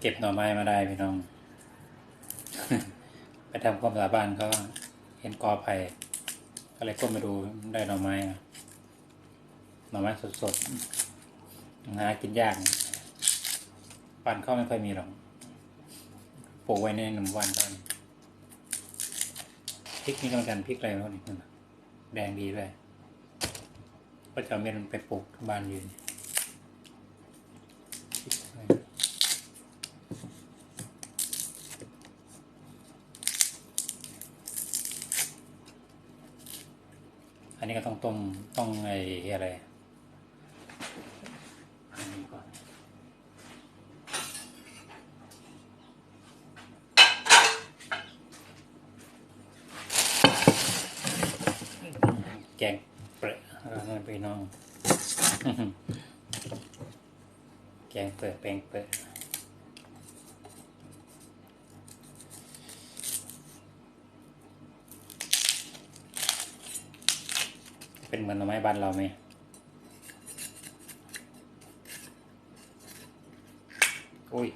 เก็บหน่อไม้มาได้พี่น้อง ไปทำความสะอาดบ้านเขาเห็นกอไผ่ก็เลยก้มไปดูได้หน่อไม้หน่อไม้สดๆหากินยากปันเข้าไม่ค่อยมีหรอกปลูกไว้ในหนึ่งวันตอนพริกนี่ก็เหมือนกันพริกอะไรวะนี่นั่นน่ะแดงดีด้วยก็จะเอาเม็ดมันไปปลูกบ้านอยืนริกอะไร อั นี้ก็ต้องต้มต้องไอ้อะไรแกงเปรอะอะไรไปน้อง แกงเปรอะแปงเปรอะ เป็นเหมือนหน่อไม้บ้านเราไหมอุ้ย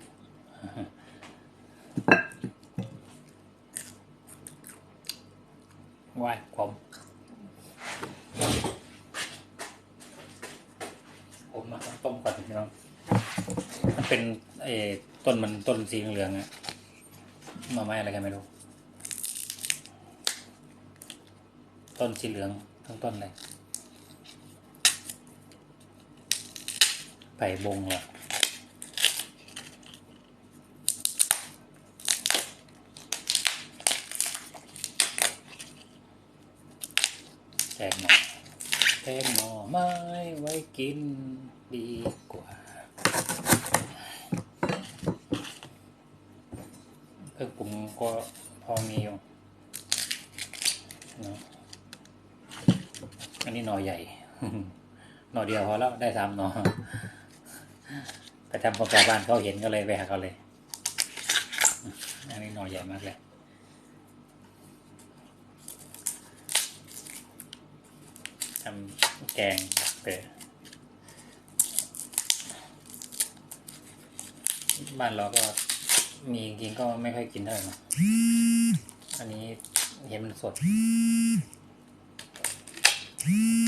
ว่ายผมผมมาต้มก่อนพี่น้องมันเป็นไอ้ต้นมันต้นสีเหลืองอะหน่อไม้อะไรกันไม่รู้ ต้นสีเหลือง ทั้งต้นเลยไผ่บงเหรอแตงหน่อแตงหน่อไม้ไว้กินดีกว่าเครื่องปรุงก็พอมีอยู่เนาะ นนี้หน่อใหญ่ หน่อเดียวพอแล้วได้สามหน่อไปทำความสะอาดบ้านเขาเห็นก็เลยไปหาเขาเลย อันนี้หน่อใหญ่มากเลยทำแกงเปรบ้านเราก็มีจริงก็ไม่ค่อยกินเท่าไหร่นะอันนี้เห็นมันสด ก็